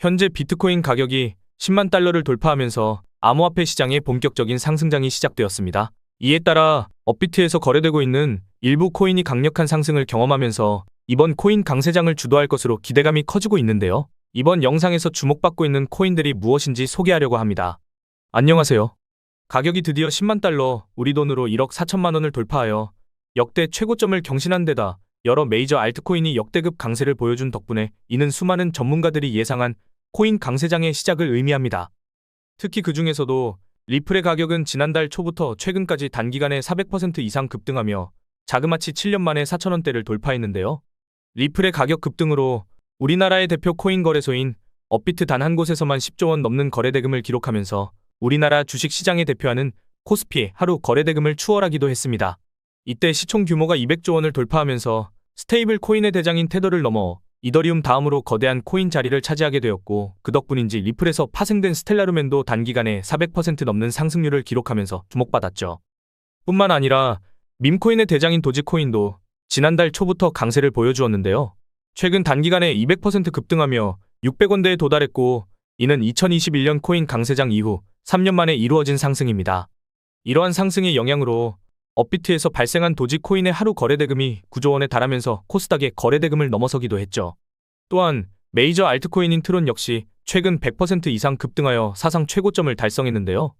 현재 비트코인 가격이 10만 달러를 돌파하면서 암호화폐 시장의 본격적인 상승장이 시작되었습니다. 이에 따라 업비트에서 거래되고 있는 일부 코인이 강력한 상승을 경험하면서 이번 코인 강세장을 주도할 것으로 기대감이 커지고 있는데요. 이번 영상에서 주목받고 있는 코인들이 무엇인지 소개하려고 합니다. 안녕하세요. 가격이 드디어 10만 달러, 우리 돈으로 1억 4천만 원을 돌파하여 역대 최고점을 경신한 데다 여러 메이저 알트코인이 역대급 강세를 보여준 덕분에 이는 수많은 전문가들이 예상한 코인 강세장의 시작을 의미합니다. 특히 그 중에서도 리플의 가격은 지난달 초부터 최근까지 단기간에 400% 이상 급등하며 자그마치 7년 만에 4천원대를 돌파했는데요. 리플의 가격 급등으로 우리나라의 대표 코인 거래소인 업비트 단 한 곳에서만 10조 원 넘는 거래대금을 기록하면서 우리나라 주식 시장에 대표하는 코스피의 하루 거래대금을 추월하기도 했습니다. 이때 시총 규모가 200조 원을 돌파하면서 스테이블 코인의 대장인 테더를 넘어 이더리움 다음으로 거대한 코인 자리를 차지하게 되었고 그 덕분인지 리플에서 파생된 스텔라루멘도 단기간에 400% 넘는 상승률을 기록하면서 주목받았죠. 뿐만 아니라 밈코인의 대장인 도지코인도 지난달 초부터 강세를 보여주었는데요. 최근 단기간에 200% 급등하며 600원대에 도달했고 이는 2021년 코인 강세장 이후 3년 만에 이루어진 상승입니다. 이러한 상승의 영향으로 업비트에서 발생한 도지코인의 하루 거래대금이 9조 원에 달하면서 코스닥의 거래대금을 넘어서기도 했죠. 또한 메이저 알트코인인 트론 역시 최근 100% 이상 급등하여 사상 최고점을 달성했는데요.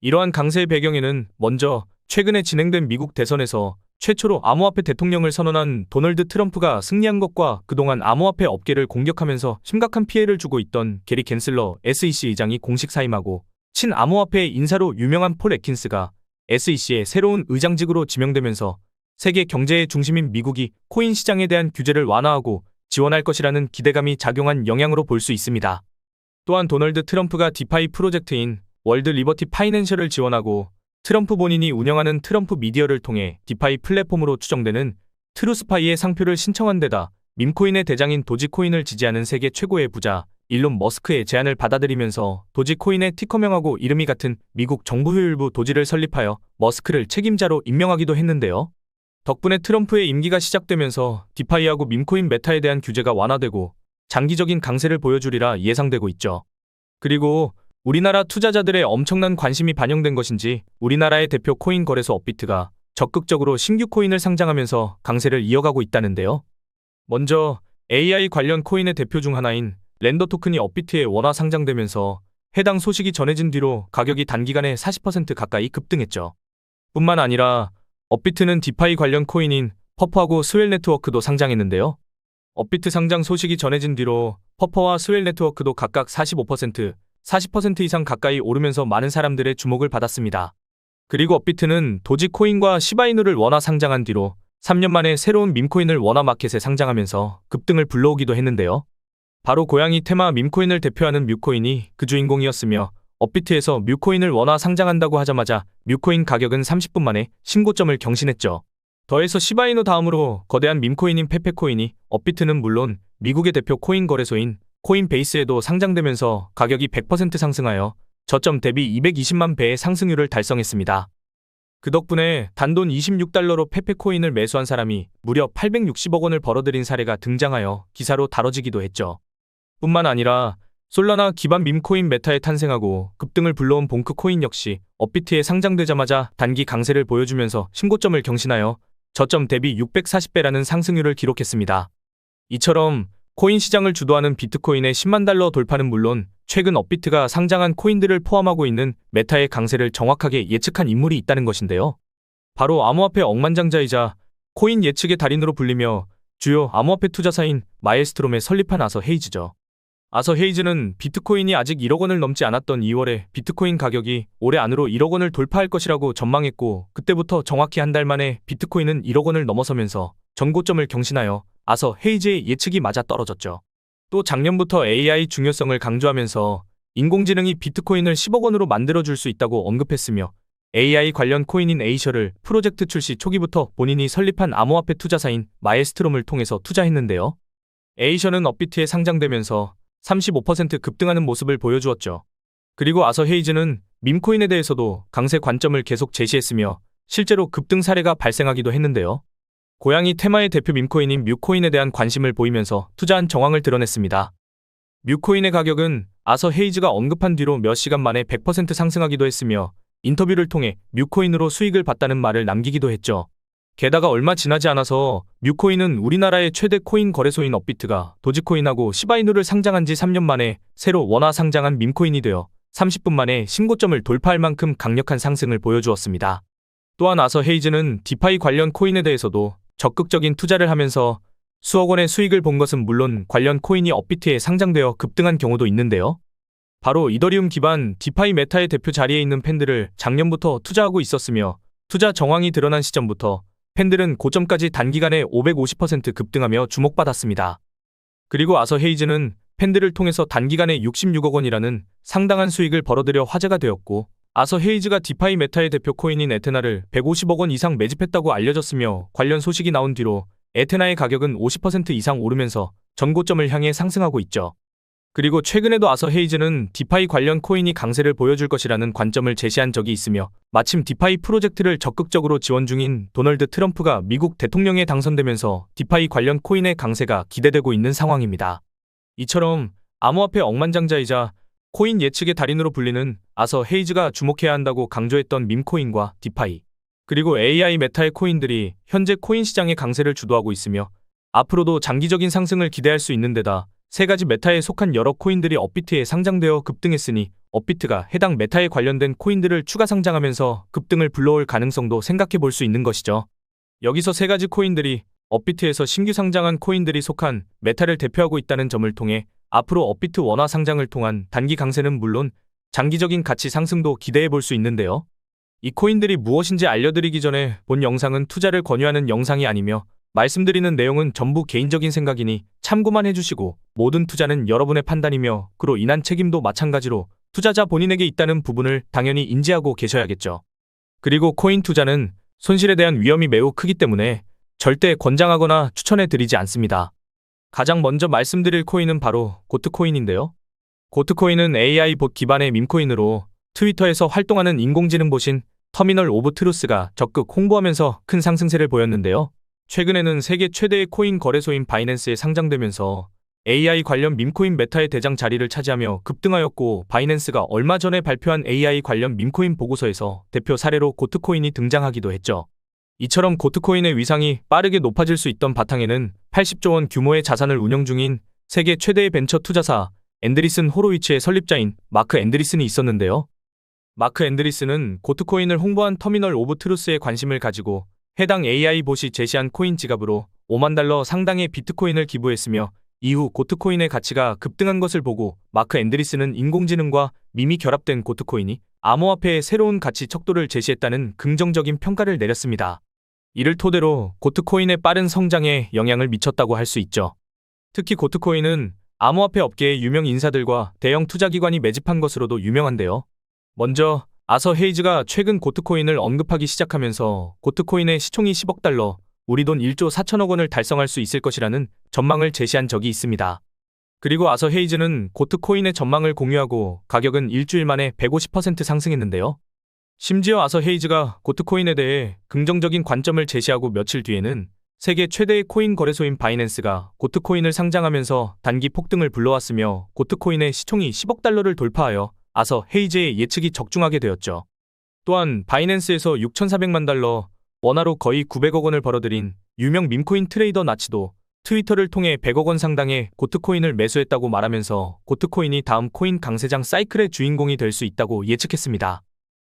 이러한 강세의 배경에는 먼저 최근에 진행된 미국 대선에서 최초로 암호화폐 대통령을 선언한 도널드 트럼프가 승리한 것과 그동안 암호화폐 업계를 공격하면서 심각한 피해를 주고 있던 게리 겐슬러 SEC 의장이 공식 사임하고 친암호화폐 인사로 유명한 폴 에킨스가 SEC의 새로운 의장직으로 지명되면서 세계 경제의 중심인 미국이 코인 시장에 대한 규제를 완화하고 지원할 것이라는 기대감이 작용한 영향으로 볼 수 있습니다. 또한 도널드 트럼프가 디파이 프로젝트인 월드 리버티 파이낸셜을 지원하고 트럼프 본인이 운영하는 트럼프 미디어를 통해 디파이 플랫폼으로 추정되는 트루스파이의 상표를 신청한 데다 밈코인의 대장인 도지코인을 지지하는 세계 최고의 부자 일론 머스크의 제안을 받아들이면서 도지코인의 티커명하고 이름이 같은 미국 정부효율부 도지를 설립하여 머스크를 책임자로 임명하기도 했는데요. 덕분에 트럼프의 임기가 시작되면서 디파이하고 밈코인 메타에 대한 규제가 완화되고 장기적인 강세를 보여주리라 예상되고 있죠. 그리고 우리나라 투자자들의 엄청난 관심이 반영된 것인지 우리나라의 대표 코인 거래소 업비트가 적극적으로 신규 코인을 상장하면서 강세를 이어가고 있다는데요. 먼저 AI 관련 코인의 대표 중 하나인 랜더 토큰이 업비트에 원화 상장되면서 해당 소식이 전해진 뒤로 가격이 단기간에 40% 가까이 급등했죠. 뿐만 아니라 업비트는 디파이 관련 코인인 퍼퍼하고 스웰 네트워크도 상장했는데요. 업비트 상장 소식이 전해진 뒤로 퍼퍼와 스웰 네트워크도 각각 45%, 40% 이상 가까이 오르면서 많은 사람들의 주목을 받았습니다. 그리고 업비트는 도지코인과 시바이누를 원화 상장한 뒤로 3년 만에 새로운 밈코인을 원화 마켓에 상장하면서 급등을 불러오기도 했는데요. 바로 고양이 테마 밈코인을 대표하는 뮤코인이 그 주인공이었으며 업비트에서 뮤코인을 원화 상장한다고 하자마자 뮤코인 가격은 30분 만에 신고점을 경신했죠. 더해서 시바이노 다음으로 거대한 밈코인인 페페코인이 업비트는 물론 미국의 대표 코인 거래소인 코인베이스에도 상장되면서 가격이 100% 상승하여 저점 대비 220만 배의 상승률을 달성했습니다. 그 덕분에 단돈 26달러로 페페코인을 매수한 사람이 무려 860억 원을 벌어들인 사례가 등장하여 기사로 다뤄지기도 했죠. 뿐만 아니라 솔라나 기반 밈코인 메타에 탄생하고 급등을 불러온 봉크 코인 역시 업비트에 상장되자마자 단기 강세를 보여주면서 신고점을 경신하여 저점 대비 640배라는 상승률을 기록했습니다. 이처럼 코인 시장을 주도하는 비트코인의 10만 달러 돌파는 물론 최근 업비트가 상장한 코인들을 포함하고 있는 메타의 강세를 정확하게 예측한 인물이 있다는 것인데요. 바로 암호화폐 억만장자이자 코인 예측의 달인으로 불리며 주요 암호화폐 투자사인 마일스트롬의 설립한 아서 헤이즈죠. 아서 헤이즈는 비트코인이 아직 1억 원을 넘지 않았던 2월에 비트코인 가격이 올해 안으로 1억 원을 돌파할 것이라고 전망했고 그때부터 정확히 한 달 만에 비트코인은 1억 원을 넘어서면서 전고점을 경신하여 아서 헤이즈의 예측이 맞아 떨어졌죠. 또 작년부터 AI 중요성을 강조하면서 인공지능이 비트코인을 10억 원으로 만들어줄 수 있다고 언급했으며 AI 관련 코인인 에이셔를 프로젝트 출시 초기부터 본인이 설립한 암호화폐 투자사인 마에스트롬을 통해서 투자했는데요. 에이셔는 업비트에 상장되면서 35% 급등하는 모습을 보여주었죠. 그리고 아서 헤이즈는 밈코인에 대해서도 강세 관점을 계속 제시했으며 실제로 급등 사례가 발생하기도 했는데요. 고양이 테마의 대표 밈코인인 뮤코인에 대한 관심을 보이면서 투자한 정황을 드러냈습니다. 뮤코인의 가격은 아서 헤이즈가 언급한 뒤로 몇 시간 만에 100% 상승하기도 했으며 인터뷰를 통해 뮤코인으로 수익을 봤다는 말을 남기기도 했죠. 게다가 얼마 지나지 않아서 뮤코인은 우리나라의 최대 코인 거래소인 업비트가 도지코인하고 시바이누를 상장한 지 3년 만에 새로 원화 상장한 밈코인이 되어 30분 만에 신고점을 돌파할 만큼 강력한 상승을 보여주었습니다. 또한 아서 헤이즈는 디파이 관련 코인에 대해서도 적극적인 투자를 하면서 수억 원의 수익을 본 것은 물론 관련 코인이 업비트에 상장되어 급등한 경우도 있는데요. 바로 이더리움 기반 디파이 메타의 대표 자리에 있는 팬들을 작년부터 투자하고 있었으며 투자 정황이 드러난 시점부터 팬들은 고점까지 단기간에 550% 급등하며 주목받았습니다. 그리고 아서 헤이즈는 팬들을 통해서 단기간에 66억 원이라는 상당한 수익을 벌어들여 화제가 되었고 아서 헤이즈가 디파이 메타의 대표 코인인 에테나를 150억 원 이상 매집했다고 알려졌으며 관련 소식이 나온 뒤로 에테나의 가격은 50% 이상 오르면서 전고점을 향해 상승하고 있죠. 그리고 최근에도 아서 헤이즈는 디파이 관련 코인이 강세를 보여줄 것이라는 관점을 제시한 적이 있으며 마침 디파이 프로젝트를 적극적으로 지원 중인 도널드 트럼프가 미국 대통령에 당선되면서 디파이 관련 코인의 강세가 기대되고 있는 상황입니다. 이처럼 암호화폐 억만장자이자 코인 예측의 달인으로 불리는 아서 헤이즈가 주목해야 한다고 강조했던 밈코인과 디파이 그리고 AI 메타의 코인들이 현재 코인 시장의 강세를 주도하고 있으며 앞으로도 장기적인 상승을 기대할 수 있는 데다 세 가지 메타에 속한 여러 코인들이 업비트에 상장되어 급등했으니 업비트가 해당 메타에 관련된 코인들을 추가 상장하면서 급등을 불러올 가능성도 생각해 볼 수 있는 것이죠. 여기서 세 가지 코인들이 업비트에서 신규 상장한 코인들이 속한 메타를 대표하고 있다는 점을 통해 앞으로 업비트 원화 상장을 통한 단기 강세는 물론 장기적인 가치 상승도 기대해 볼 수 있는데요. 이 코인들이 무엇인지 알려드리기 전에 본 영상은 투자를 권유하는 영상이 아니며 말씀드리는 내용은 전부 개인적인 생각이니 참고만 해주시고 모든 투자는 여러분의 판단이며 그로 인한 책임도 마찬가지로 투자자 본인에게 있다는 부분을 당연히 인지하고 계셔야겠죠. 그리고 코인 투자는 손실에 대한 위험이 매우 크기 때문에 절대 권장하거나 추천해 드리지 않습니다. 가장 먼저 말씀드릴 코인은 바로 고트코인인데요. 고트코인은 AI 봇 기반의 밈코인으로 트위터에서 활동하는 인공지능 봇인 터미널 오브 트루스가 적극 홍보하면서 큰 상승세를 보였는데요. 최근에는 세계 최대의 코인 거래소인 바이낸스에 상장되면서 AI 관련 밈코인 메타의 대장 자리를 차지하며 급등하였고 바이낸스가 얼마 전에 발표한 AI 관련 밈코인 보고서에서 대표 사례로 고트코인이 등장하기도 했죠. 이처럼 고트코인의 위상이 빠르게 높아질 수 있던 바탕에는 80조 원 규모의 자산을 운영 중인 세계 최대의 벤처 투자사 앤드리슨 호로위츠의 설립자인 마크 앤드리슨이 있었는데요. 마크 앤드리슨은 고트코인을 홍보한 터미널 오브 트루스에 관심을 가지고 해당 AI 봇이 제시한 코인 지갑으로 5만 달러 상당의 비트코인을 기부했으며 이후 고트코인의 가치가 급등한 것을 보고 마크 앤드리스는 인공지능과 밈이 결합된 고트코인이 암호화폐의 새로운 가치 척도를 제시했다는 긍정적인 평가를 내렸습니다. 이를 토대로 고트코인의 빠른 성장에 영향을 미쳤다고 할 수 있죠. 특히 고트코인은 암호화폐 업계의 유명 인사들과 대형 투자기관이 매집한 것으로도 유명한데요. 먼저 아서 헤이즈가 최근 고트코인을 언급하기 시작하면서 고트코인의 시총이 10억 달러, 우리 돈 1조 4천억 원을 달성할 수 있을 것이라는 전망을 제시한 적이 있습니다. 그리고 아서 헤이즈는 고트코인의 전망을 공유하고 가격은 일주일 만에 150% 상승했는데요. 심지어 아서 헤이즈가 고트코인에 대해 긍정적인 관점을 제시하고 며칠 뒤에는 세계 최대의 코인 거래소인 바이낸스가 고트코인을 상장하면서 단기 폭등을 불러왔으며 고트코인의 시총이 10억 달러를 돌파하여 아서 헤이즈의 예측이 적중하게 되었죠. 또한 바이낸스에서 6,400만 달러, 원화로 거의 900억 원을 벌어들인 유명 밈코인 트레이더 나치도 트위터를 통해 100억 원 상당의 고트코인을 매수했다고 말하면서 고트코인이 다음 코인 강세장 사이클의 주인공이 될 수 있다고 예측했습니다.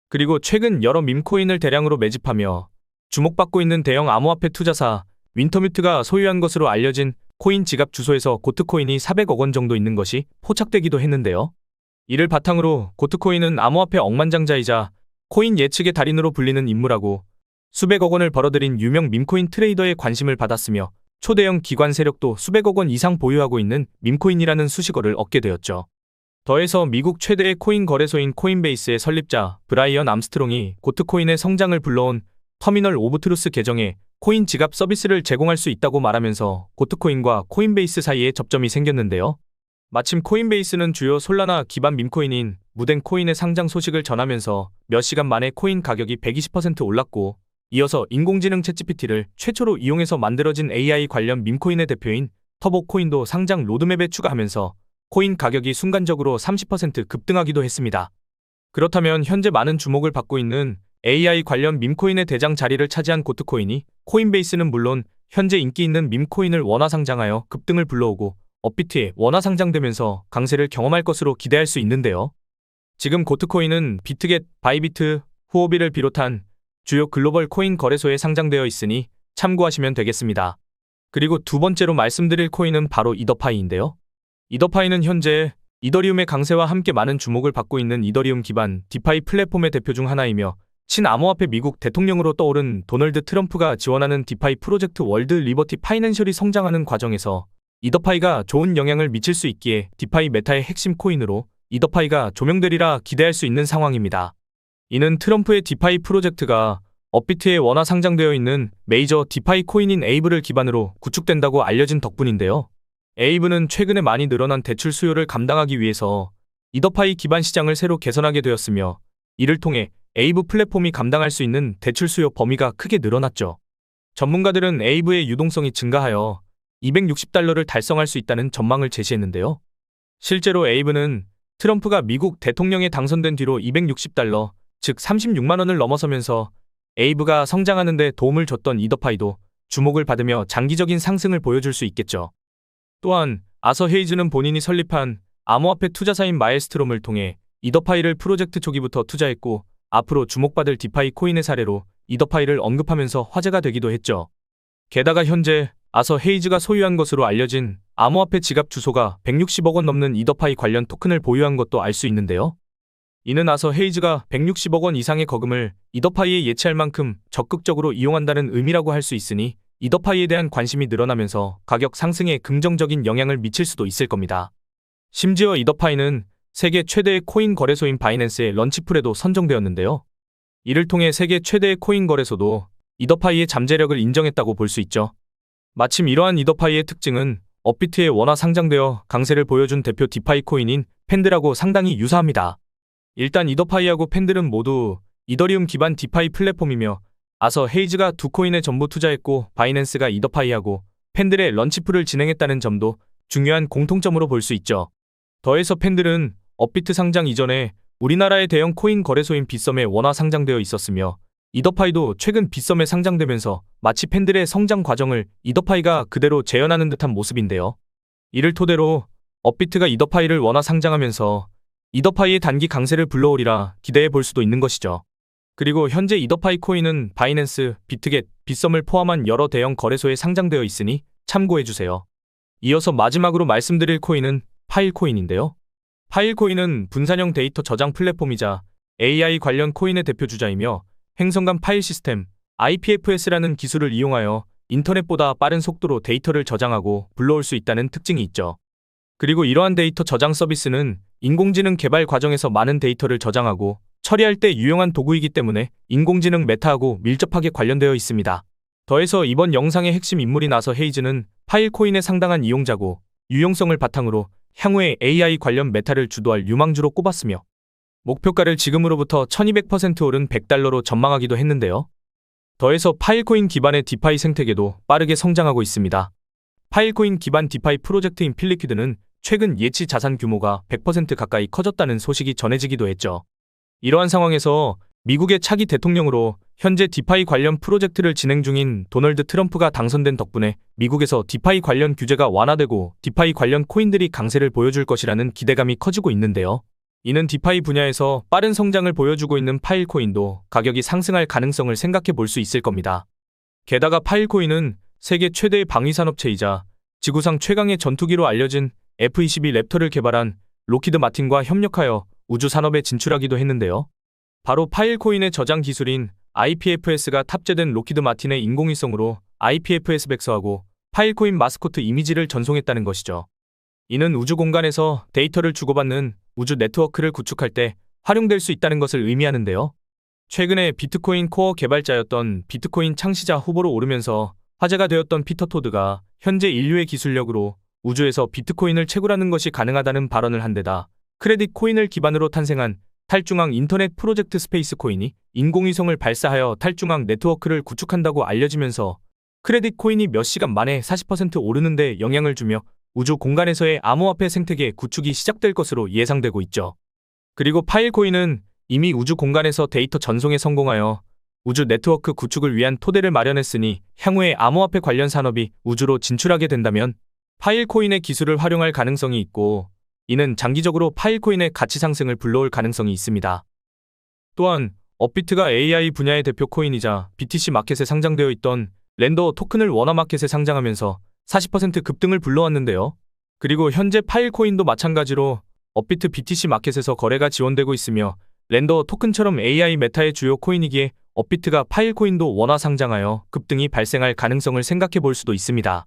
그리고 최근 여러 밈코인을 대량으로 매집하며 주목받고 있는 대형 암호화폐 투자사 윈터뮤트가 소유한 것으로 알려진 코인 지갑 주소에서 고트코인이 400억 원 정도 있는 것이 포착되기도 했는데요. 이를 바탕으로 고트코인은 암호화폐 억만장자이자 코인 예측의 달인으로 불리는 인물하고 수백억 원을 벌어들인 유명 밈코인 트레이더의 관심을 받았으며 초대형 기관 세력도 수백억 원 이상 보유하고 있는 밈코인이라는 수식어를 얻게 되었죠. 더해서 미국 최대의 코인 거래소인 코인베이스의 설립자 브라이언 암스트롱이 고트코인의 성장을 불러온 터미널 오브 트루스 계정에 코인 지갑 서비스를 제공할 수 있다고 말하면서 고트코인과 코인베이스 사이에 접점이 생겼는데요. 마침 코인베이스는 주요 솔라나 기반 밈코인인 무덴 코인의 상장 소식을 전하면서 몇 시간 만에 코인 가격이 120% 올랐고 이어서 인공지능 챗GPT를 최초로 이용해서 만들어진 AI 관련 밈코인의 대표인 터보코인도 상장 로드맵에 추가하면서 코인 가격이 순간적으로 30% 급등하기도 했습니다. 그렇다면 현재 많은 주목을 받고 있는 AI 관련 밈코인의 대장 자리를 차지한 고트코인이 코인베이스는 물론 현재 인기 있는 밈코인을 원화 상장하여 급등을 불러오고 업비트에 원화 상장되면서 강세를 경험할 것으로 기대할 수 있는데요. 지금 고트코인은 비트겟, 바이비트, 후오비를 비롯한 주요 글로벌 코인 거래소에 상장되어 있으니 참고하시면 되겠습니다. 그리고 두 번째로 말씀드릴 코인은 바로 이더파이인데요. 이더파이는 현재 이더리움의 강세와 함께 많은 주목을 받고 있는 이더리움 기반 디파이 플랫폼의 대표 중 하나이며 친암호화폐 미국 대통령으로 떠오른 도널드 트럼프가 지원하는 디파이 프로젝트 월드 리버티 파이낸셜이 성장하는 과정에서 이더파이가 좋은 영향을 미칠 수 있기에 디파이 메타의 핵심 코인으로 이더파이가 조명되리라 기대할 수 있는 상황입니다. 이는 트럼프의 디파이 프로젝트가 업비트에 원화 상장되어 있는 메이저 디파이 코인인 에이브를 기반으로 구축된다고 알려진 덕분인데요. 에이브는 최근에 많이 늘어난 대출 수요를 감당하기 위해서 이더파이 기반 시장을 새로 개선하게 되었으며 이를 통해 에이브 플랫폼이 감당할 수 있는 대출 수요 범위가 크게 늘어났죠. 전문가들은 에이브의 유동성이 증가하여 260달러를 달성할 수 있다는 전망을 제시했는데요. 실제로 에이브는 트럼프가 미국 대통령에 당선된 뒤로 260달러, 즉 36만 원을 넘어서면서 에이브가 성장하는 데 도움을 줬던 이더파이도 주목을 받으며 장기적인 상승을 보여줄 수 있겠죠. 또한 아서 헤이즈는 본인이 설립한 암호화폐 투자사인 마엘스트롬을 통해 이더파이를 프로젝트 초기부터 투자했고 앞으로 주목받을 디파이 코인의 사례로 이더파이를 언급하면서 화제가 되기도 했죠. 게다가 현재 아서 헤이즈가 소유한 것으로 알려진 암호화폐 지갑 주소가 160억 원 넘는 이더파이 관련 토큰을 보유한 것도 알 수 있는데요. 이는 아서 헤이즈가 160억 원 이상의 거금을 이더파이에 예치할 만큼 적극적으로 이용한다는 의미라고 할 수 있으니 이더파이에 대한 관심이 늘어나면서 가격 상승에 긍정적인 영향을 미칠 수도 있을 겁니다. 심지어 이더파이는 세계 최대의 코인 거래소인 바이낸스의 런치풀에도 선정되었는데요. 이를 통해 세계 최대의 코인 거래소도 이더파이의 잠재력을 인정했다고 볼 수 있죠. 마침 이러한 이더파이의 특징은 업비트에 원화 상장되어 강세를 보여준 대표 디파이 코인인 팬드라고 상당히 유사합니다. 일단 이더파이하고 팬들은 모두 이더리움 기반 디파이 플랫폼이며 아서 헤이즈가 두 코인에 전부 투자했고 바이낸스가 이더파이하고 팬들의 런치풀을 진행했다는 점도 중요한 공통점으로 볼 수 있죠. 더해서 팬들은 업비트 상장 이전에 우리나라의 대형 코인 거래소인 빗썸에 원화 상장되어 있었으며 이더파이도 최근 빗썸에 상장되면서 마치 팬들의 성장 과정을 이더파이가 그대로 재현하는 듯한 모습인데요. 이를 토대로 업비트가 이더파이를 원화 상장하면서 이더파이의 단기 강세를 불러오리라 기대해 볼 수도 있는 것이죠. 그리고 현재 이더파이 코인은 바이낸스, 비트겟, 빗썸을 포함한 여러 대형 거래소에 상장되어 있으니 참고해 주세요. 이어서 마지막으로 말씀드릴 코인은 파일코인인데요. 파일코인은 분산형 데이터 저장 플랫폼이자 AI 관련 코인의 대표 주자이며 행성간 파일 시스템 IPFS라는 기술을 이용하여 인터넷보다 빠른 속도로 데이터를 저장하고 불러올 수 있다는 특징이 있죠. 그리고 이러한 데이터 저장 서비스는 인공지능 개발 과정에서 많은 데이터를 저장하고 처리할 때 유용한 도구이기 때문에 인공지능 메타하고 밀접하게 관련되어 있습니다. 더해서 이번 영상의 핵심 인물이 나서 헤이즈는 파일코인의 상당한 이용자고 유용성을 바탕으로 향후에 AI 관련 메타를 주도할 유망주로 꼽았으며 목표가를 지금으로부터 1200% 오른 100달러로 전망하기도 했는데요. 더해서 파일코인 기반의 디파이 생태계도 빠르게 성장하고 있습니다. 파일코인 기반 디파이 프로젝트인 필리퀴드는 최근 예치 자산 규모가 100% 가까이 커졌다는 소식이 전해지기도 했죠. 이러한 상황에서 미국의 차기 대통령으로 현재 디파이 관련 프로젝트를 진행 중인 도널드 트럼프가 당선된 덕분에 미국에서 디파이 관련 규제가 완화되고 디파이 관련 코인들이 강세를 보여줄 것이라는 기대감이 커지고 있는데요. 이는 디파이 분야에서 빠른 성장을 보여주고 있는 파일코인도 가격이 상승할 가능성을 생각해 볼 수 있을 겁니다. 게다가 파일코인은 세계 최대의 방위산업체이자 지구상 최강의 전투기로 알려진 F-22 랩터를 개발한 로키드 마틴과 협력하여 우주 산업에 진출하기도 했는데요. 바로 파일코인의 저장 기술인 IPFS가 탑재된 로키드 마틴의 인공위성으로 IPFS 백서하고 파일코인 마스코트 이미지를 전송했다는 것이죠. 이는 우주 공간에서 데이터를 주고받는 우주 네트워크를 구축할 때 활용될 수 있다는 것을 의미하는데요. 최근에 비트코인 코어 개발자였던 비트코인 창시자 후보로 오르면서 화제가 되었던 피터 토드가 현재 인류의 기술력으로 우주에서 비트코인을 채굴하는 것이 가능하다는 발언을 한 데다 크레딧 코인을 기반으로 탄생한 탈중앙 인터넷 프로젝트 스페이스 코인이 인공위성을 발사하여 탈중앙 네트워크를 구축한다고 알려지면서 크레딧 코인이 몇 시간 만에 40% 오르는데 영향을 주며 우주 공간에서의 암호화폐 생태계 구축이 시작될 것으로 예상되고 있죠. 그리고 파일코인은 이미 우주 공간에서 데이터 전송에 성공하여 우주 네트워크 구축을 위한 토대를 마련했으니 향후에 암호화폐 관련 산업이 우주로 진출하게 된다면 파일코인의 기술을 활용할 가능성이 있고 이는 장기적으로 파일코인의 가치 상승을 불러올 가능성이 있습니다. 또한 업비트가 AI 분야의 대표 코인이자 BTC 마켓에 상장되어 있던 랜더 토큰을 원화 마켓에 상장하면서 40% 급등을 불러왔는데요. 그리고 현재 파일코인도 마찬가지로 업비트 BTC 마켓에서 거래가 지원되고 있으며 랜더 토큰처럼 AI 메타의 주요 코인이기에 업비트가 파일코인도 원화 상장하여 급등이 발생할 가능성을 생각해 볼 수도 있습니다.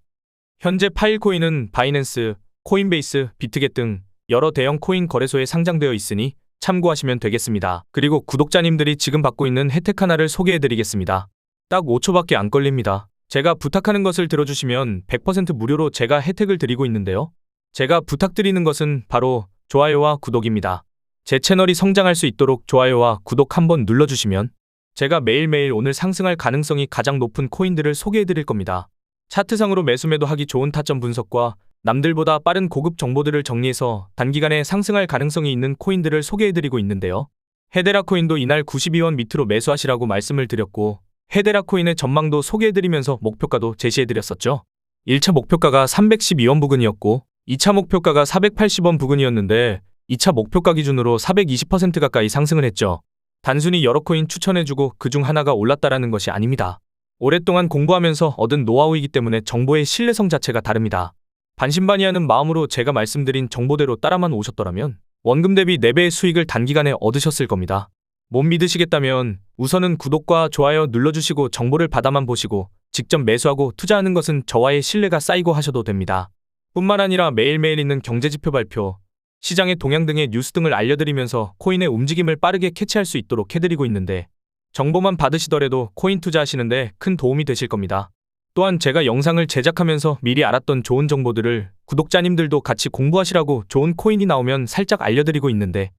현재 파일코인은 바이낸스, 코인베이스, 비트겟 등 여러 대형 코인 거래소에 상장되어 있으니 참고하시면 되겠습니다. 그리고 구독자님들이 지금 받고 있는 혜택 하나를 소개해 드리겠습니다. 딱 5초밖에 안 걸립니다. 제가 부탁하는 것을 들어주시면 100% 무료로 제가 혜택을 드리고 있는데요. 제가 부탁드리는 것은 바로 좋아요와 구독입니다. 제 채널이 성장할 수 있도록 좋아요와 구독 한번 눌러주시면 제가 매일매일 오늘 상승할 가능성이 가장 높은 코인들을 소개해 드릴 겁니다. 차트상으로 매수 매도 하기 좋은 타점 분석과 남들보다 빠른 고급 정보들을 정리해서 단기간에 상승할 가능성이 있는 코인들을 소개해 드리고 있는데요. 헤데라 코인도 이날 92원 밑으로 매수하시라고 말씀을 드렸고 헤데라 코인의 전망도 소개해 드리면서 목표가도 제시해 드렸었죠. 1차 목표가가 312원 부근이었고 2차 목표가가 480원 부근이었는데 2차 목표가 기준으로 420% 가까이 상승을 했죠. 단순히 여러 코인 추천해주고 그중 하나가 올랐다라는 것이 아닙니다. 오랫동안 공부하면서 얻은 노하우이기 때문에 정보의 신뢰성 자체가 다릅니다. 반신반의하는 마음으로 제가 말씀드린 정보대로 따라만 오셨더라면 원금 대비 4배의 수익을 단기간에 얻으셨을 겁니다. 못 믿으시겠다면 우선은 구독과 좋아요 눌러주시고 정보를 받아만 보시고 직접 매수하고 투자하는 것은 저와의 신뢰가 쌓이고 하셔도 됩니다. 뿐만 아니라 매일매일 있는 경제지표 발표, 시장의 동향 등의 뉴스 등을 알려드리면서 코인의 움직임을 빠르게 캐치할 수 있도록 해드리고 있는데 정보만 받으시더라도 코인 투자하시는데 큰 도움이 되실 겁니다. 또한 제가 영상을 제작하면서 미리 알았던 좋은 정보들을 구독자님들도 같이 공부하시라고 좋은 코인이 나오면 살짝 알려드리고 있는데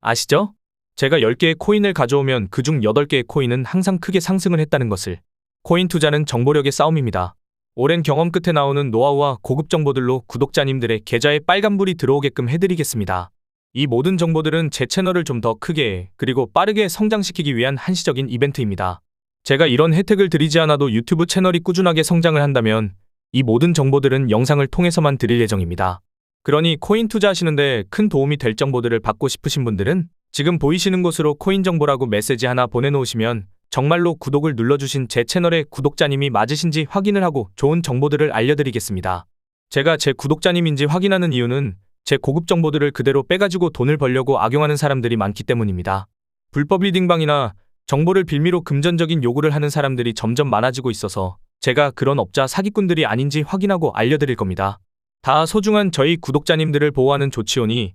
아시죠? 제가 10개의 코인을 가져오면 그중 8개의 코인은 항상 크게 상승을 했다는 것을 코인 투자는 정보력의 싸움입니다. 오랜 경험 끝에 나오는 노하우와 고급 정보들로 구독자님들의 계좌에 빨간불이 들어오게끔 해드리겠습니다. 이 모든 정보들은 제 채널을 좀 더 크게 그리고 빠르게 성장시키기 위한 한시적인 이벤트입니다. 제가 이런 혜택을 드리지 않아도 유튜브 채널이 꾸준하게 성장을 한다면 이 모든 정보들은 영상을 통해서만 드릴 예정입니다. 그러니 코인 투자하시는데 큰 도움이 될 정보들을 받고 싶으신 분들은 지금 보이시는 곳으로 코인 정보라고 메시지 하나 보내놓으시면 정말로 구독을 눌러주신 제 채널의 구독자님이 맞으신지 확인을 하고 좋은 정보들을 알려드리겠습니다. 제가 제 구독자님인지 확인하는 이유는 제 고급 정보들을 그대로 빼가지고 돈을 벌려고 악용하는 사람들이 많기 때문입니다. 불법 리딩방이나 정보를 빌미로 금전적인 요구를 하는 사람들이 점점 많아지고 있어서 제가 그런 업자 사기꾼들이 아닌지 확인하고 알려드릴 겁니다. 다 소중한 저희 구독자님들을 보호하는 조치오니